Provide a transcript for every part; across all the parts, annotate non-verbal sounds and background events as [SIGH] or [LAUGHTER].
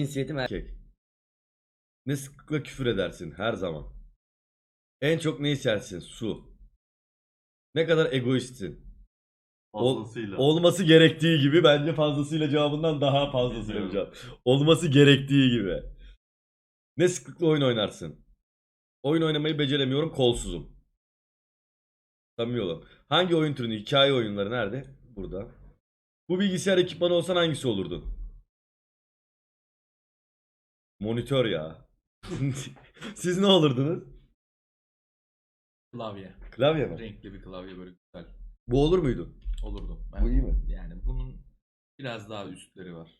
Cinsiyetim erkek. Ne sıklıkla küfür edersin her zaman. En çok ne içersin? Su. Ne kadar egoistsin. Ol- Fazlasıyla. olması gerektiği gibi bence fazlasıyla cevabından daha fazlasıyla bir cevap. Olması gerektiği gibi. Ne sıklıkla oyun oynarsın? Oyun oynamayı beceremiyorum, kolsuzum. Samimi olalım. Hangi oyun türünü? Hikaye oyunları nerede? Burada. Bu bilgisayar ekipmanı olsan hangisi olurdun? Monitör ya. [LAUGHS] Siz ne olurdunuz? Klavye. Klavye mi? Renkli bir klavye böyle güzel. Bu olur muydu? Olurdu. Bu iyi mi? Yani bunun biraz daha üstleri var.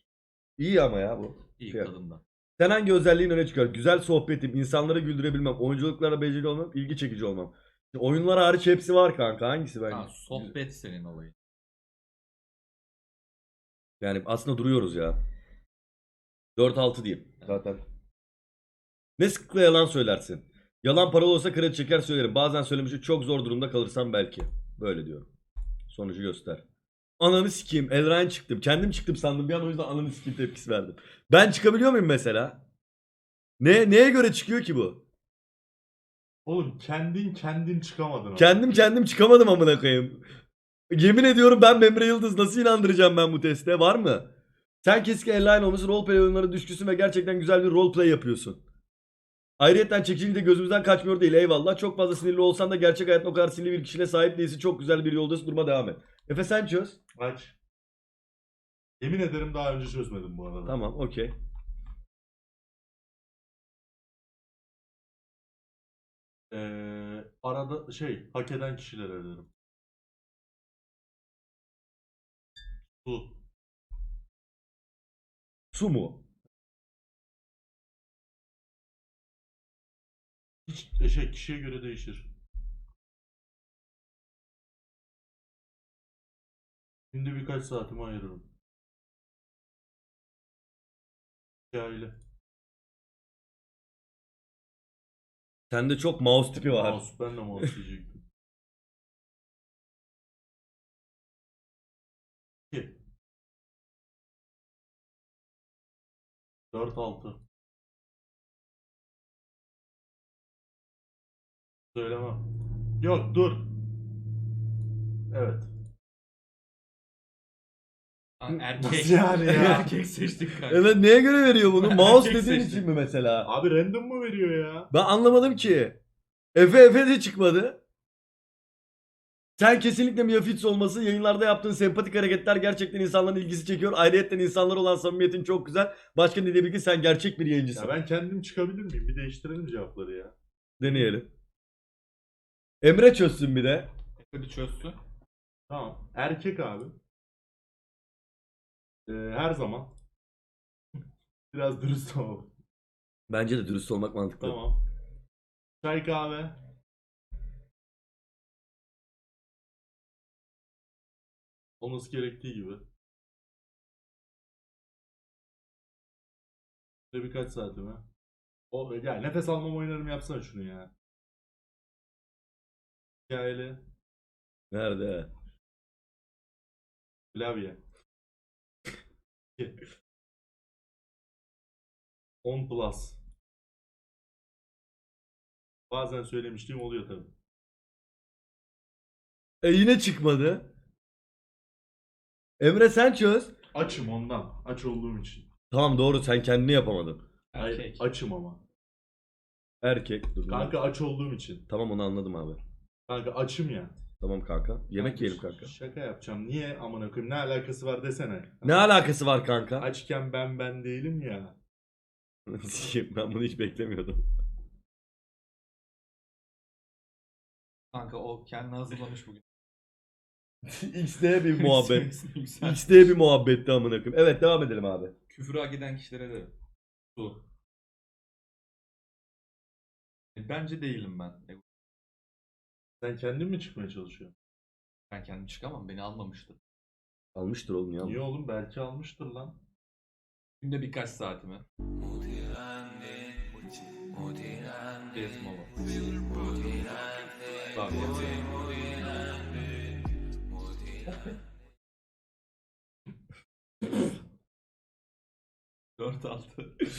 İyi ama ya bu. İyi Fiyat. kadında. Sen hangi özelliğin öne çıkar? Güzel sohbetim, insanları güldürebilmem, oyunculuklara becerikli olmam, ilgi çekici olmam. Şimdi oyunlar hariç hepsi var kanka. Hangisi ben? Ha, sohbet senin olayın. Yani aslında duruyoruz ya. 4-6 diyeyim zaten. Ne sıklıkla yalan söylersin? Yalan paralı olsa kredi çeker söylerim. Bazen söylemişim çok zor durumda kalırsam belki. Böyle diyorum. Sonucu göster. Ananı sikeyim. Elrain çıktım. Kendim çıktım sandım. Bir an o yüzden ananı sikeyim tepkisi verdim. Ben çıkabiliyor muyum mesela? Ne neye göre çıkıyor ki bu? Oğlum kendin kendin çıkamadın. ama. Kendim kendim çıkamadım amına koyayım. Yemin ediyorum ben Memre Yıldız nasıl inandıracağım ben bu teste var mı? Sen kesin Elline olması roleplay oyunları düşküsün ve gerçekten güzel bir roleplay yapıyorsun. Ayrıyeten çekiciliği de gözümüzden kaçmıyor değil eyvallah. Çok fazla sinirli olsan da gerçek hayatta o kadar sinirli bir kişiliğe sahip değilsin. Çok güzel bir yoldasın durma devam et. Efe sen çöz. Aç. Yemin ederim daha önce çözmedim bu arada. Tamam okey. Ee, arada şey hak eden kişilere derim. Su. Su mu? Hiç e, şey kişiye göre değişir. Günde birkaç saatimi ayırırım. Hikayeli. Sende çok mouse tipi var. Mouse. Ben de mouse diyecektim. 4 6 Söylemem. Yok dur. Evet. Erkek. Nasıl yani ya? [LAUGHS] erkek seçtik kanka. Evet neye göre veriyor bunu? [LAUGHS] Mouse Erkek dediğin seçtim. için mi mesela? Abi random mı veriyor ya? Ben anlamadım ki. Efe Efe de çıkmadı. Sen kesinlikle Mia Fitz olması yayınlarda yaptığın sempatik hareketler gerçekten insanların ilgisi çekiyor. Ayrıyetten insanlar olan samimiyetin çok güzel. Başka ne diyebilir ki sen gerçek bir yayıncısın. Ya ben kendim çıkabilir miyim? Bir değiştirelim cevapları ya. Deneyelim. Emre çözsün bir de. Bir çözsün. Tamam. Erkek abi. Ee, her zaman. [LAUGHS] Biraz dürüst olalım. Bence de dürüst olmak mantıklı. Tamam. Çay kahve. Olması gerektiği gibi. De birkaç saatime. O, ya nefes almam oynarım yapsana şunu ya. Hikayeli. Nerede? Klavye. 10 plus. Bazen söylemişliğim oluyor tabii. E yine çıkmadı. Emre sen çöz. Açım ondan. Aç olduğum için. Tamam doğru sen kendini yapamadın. Hayır, Erkek. açım ama. Erkek. Dur, Kanka aç olduğum için. Tamam onu anladım abi. Kanka açım ya. Tamam kanka. Yemek Kanka, yiyelim kanka. Şaka yapacağım. Niye amına koyayım? Ne alakası var desene. Ne alakası var kanka? Açken ben ben değilim ya. [LAUGHS] Sikeyim, ben bunu hiç beklemiyordum. Kanka o kendini hazırlamış bugün. [LAUGHS] XD bir muhabbet. Yükselt- XD bir muhabbetti amına koyayım. Evet devam edelim abi. Küfürü hak eden kişilere de. Su. E, Bence değilim ben. E, Sen kendin mi çıkmaya çalışıyorsun? Ben kendim çıkamam. Beni almamıştır. Almıştır oğlum ya. Niye oğlum? Belki almıştır lan. Günde birkaç saatimi. Gezme o. 4-6.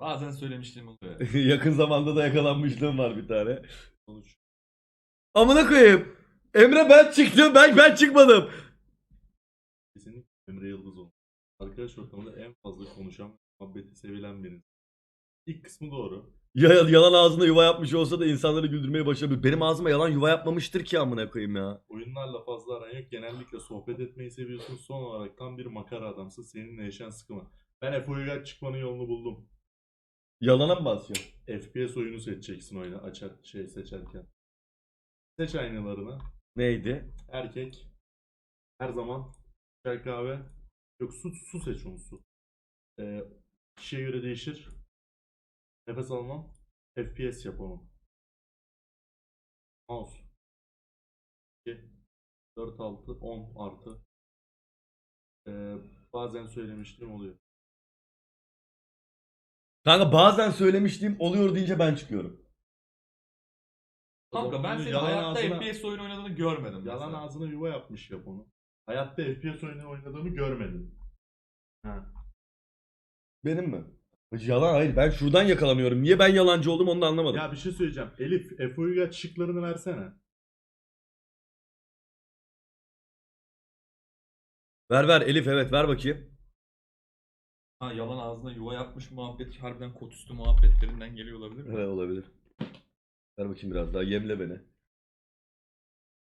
Bazen söylemişliğim oluyor. [LAUGHS] Yakın zamanda da yakalanmışlığım var bir tane. Amına koyayım. Emre ben çıktım. Ben ben çıkmadım. Kesinlikle Emre Yıldız oldu. Arkadaş ortamında en fazla konuşan, muhabbeti sevilen biri. İlk kısmı doğru. Ya, yalan ağzına yuva yapmış olsa da insanları güldürmeye başarabilir. Benim ağzıma yalan yuva yapmamıştır ki amına koyayım ya. Oyunlarla fazla aran yok. Genellikle sohbet etmeyi seviyorsun. Son olarak tam bir makara adamsın. Seninle yaşayan sıkıma. Ben FO'yu çıkmanın yolunu buldum. Yalana mı basıyorsun? FPS oyunu seçeceksin oyunu açar şey seçerken. Seç aynalarını. Neydi? Erkek. Her zaman çay kahve. Yok su, su seç onu su. Ee, kişiye göre değişir. Nefes almam. FPS yap onu. Mouse. 2, 4, 6, 10 artı. Ee, bazen söylemiştim oluyor. Kanka bazen söylemiştim oluyor deyince ben çıkıyorum. Kanka ben bunu senin yalan hayatta ağzına- FPS oyun oynadığını görmedim. Yalan mesela. ağzına yuva yapmış yap onu. Hayatta FPS oyunu oynadığımı görmedim. Ha. Benim mi? Yalan hayır ben şuradan yakalanıyorum. Niye ben yalancı oldum onu da anlamadım. Ya bir şey söyleyeceğim. Elif, FO'yu şıklarını versene. Ver ver Elif evet ver bakayım. Ha, yalan ağzına yuva yapmış muhabbet harbiden kot üstü muhabbetlerinden geliyor olabilir mi? Evet olabilir. Ver bakayım biraz daha yemle beni.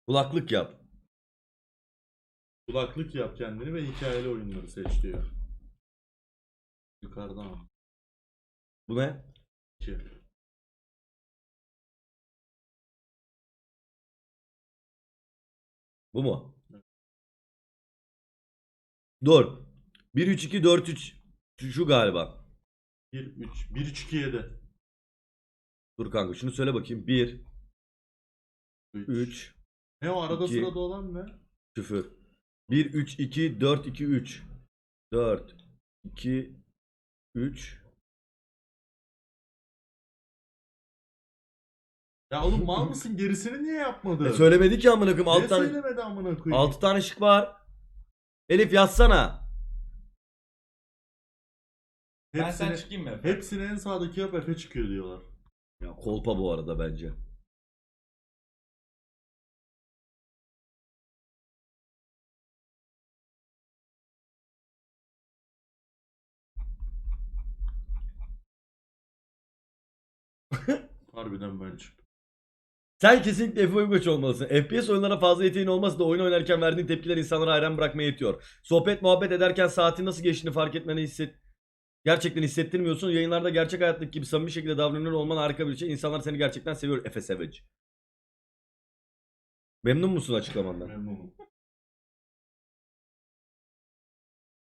Kulaklık yap. Kulaklık yap kendini ve hikayeli oyunları seç diyor. Yukarıdan al. Bu ne? Bu mu? Dur. 1 3 2 4 3 şu, şu galiba. 1, 3, 1, 3, 2, 7. Dur kanka şunu söyle bakayım. 1 3. 3 Ne o arada iki. sırada olan ne? Küfür. 1 3 2 4 2 3 4 2 3 Ya oğlum mal mısın? Gerisini niye yapmadı? e söylemedi ki amına koyayım. 6 tane söylemedi amına koyayım? 6 tane şık var. Elif yazsana. Ben sen çıkayım mı? Efe? en sağdaki yap Efe çıkıyor diyorlar. Ya kolpa bu arada bence. [LAUGHS] Harbiden ben çıktım. Sen kesinlikle Efe Uygaç olmalısın. FPS oyunlara fazla yeteneğin olması da oyun oynarken verdiğin tepkiler insanları hayran bırakmaya yetiyor. Sohbet muhabbet ederken saatin nasıl geçtiğini fark etmeni hisset gerçekten hissettirmiyorsun. Yayınlarda gerçek hayattaki gibi samimi şekilde davranıyor olman harika bir şey. İnsanlar seni gerçekten seviyor Efe Savage. Memnun musun açıklamandan? Memnunum.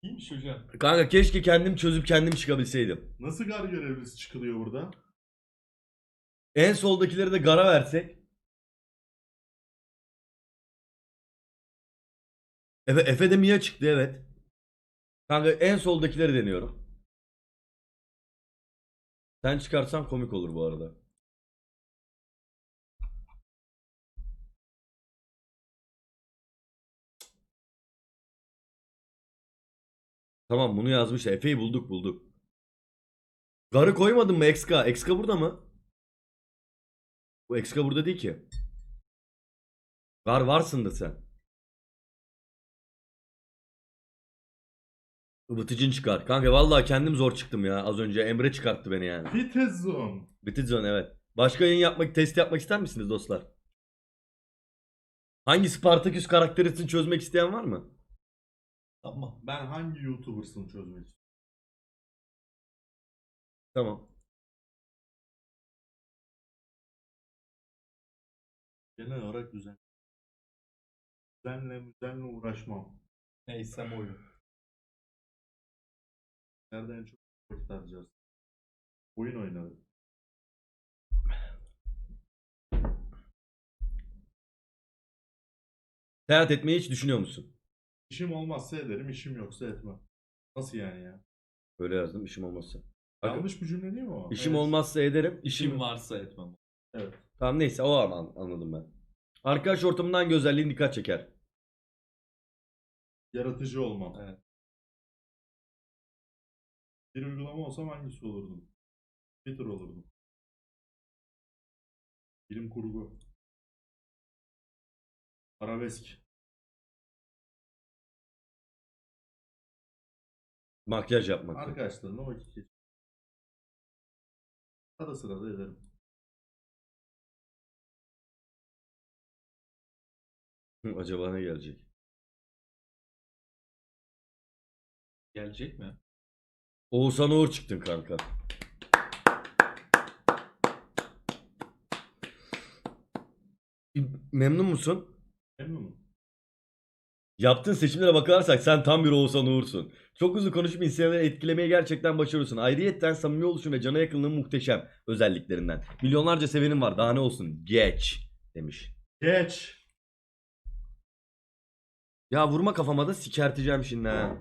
İyiymiş hocam. Kanka keşke kendim çözüp kendim çıkabilseydim. Nasıl gar görevlisi çıkılıyor burada? En soldakileri de gara versek. Efe, Efe de Mia çıktı evet. Kanka en soldakileri deniyorum. Sen çıkarsan komik olur bu arada. Tamam bunu yazmış. Efe'yi bulduk bulduk. Garı koymadın mı Exka? Exka burada mı? Bu Exka burada değil ki. Var varsındır sen. Vıtıcın çıkar. Kanka vallahi kendim zor çıktım ya. Az önce Emre çıkarttı beni yani. Vitezon. Vıtıcın evet. Başka yayın yapmak, test yapmak ister misiniz dostlar? Hangi Spartaküs karakterisini çözmek isteyen var mı? Tamam. Ben hangi YouTuber'sın çözmek istiyorum? Tamam. Genel olarak düzen. Düzenle müzenle uğraşmam. Neysem oyun. Nereden en çok vakit harcarız? Oyun oynarım. Seyahat etmeyi hiç düşünüyor musun? İşim olmazsa ederim, işim yoksa etmem. Nasıl yani ya? Böyle yazdım işim olmazsa. Bakın, Yanlış bir cümle değil mi o? İşim Evet. olmazsa ederim. işim İşim varsa etmem. Evet. Tamam neyse o an anladım ben. Arkadaş ortamından hangi özelliğin dikkat çeker? Yaratıcı olmam. Evet. Bir uygulama olsam hangisi olurdum? Twitter olurdum. Bilim kurgu. Arabesk. Makyaj yapmak. Arkadaşlarımla vakit geçir. Arada sırada ederim. Acaba ne gelecek? Gelecek mi? Oğuzhan Uğur çıktın kanka. Memnun musun? Memnunum. Yaptığın seçimlere bakarsak sen tam bir Oğuzhan Uğur'sun. Çok hızlı konuşup insanları etkilemeyi gerçekten başarıyorsun. Ayrıyetten samimi oluşun ve cana yakınlığın muhteşem özelliklerinden. Milyonlarca sevenin var daha ne olsun geç demiş. Geç. Ya vurma kafama da sikerteceğim şimdi ha.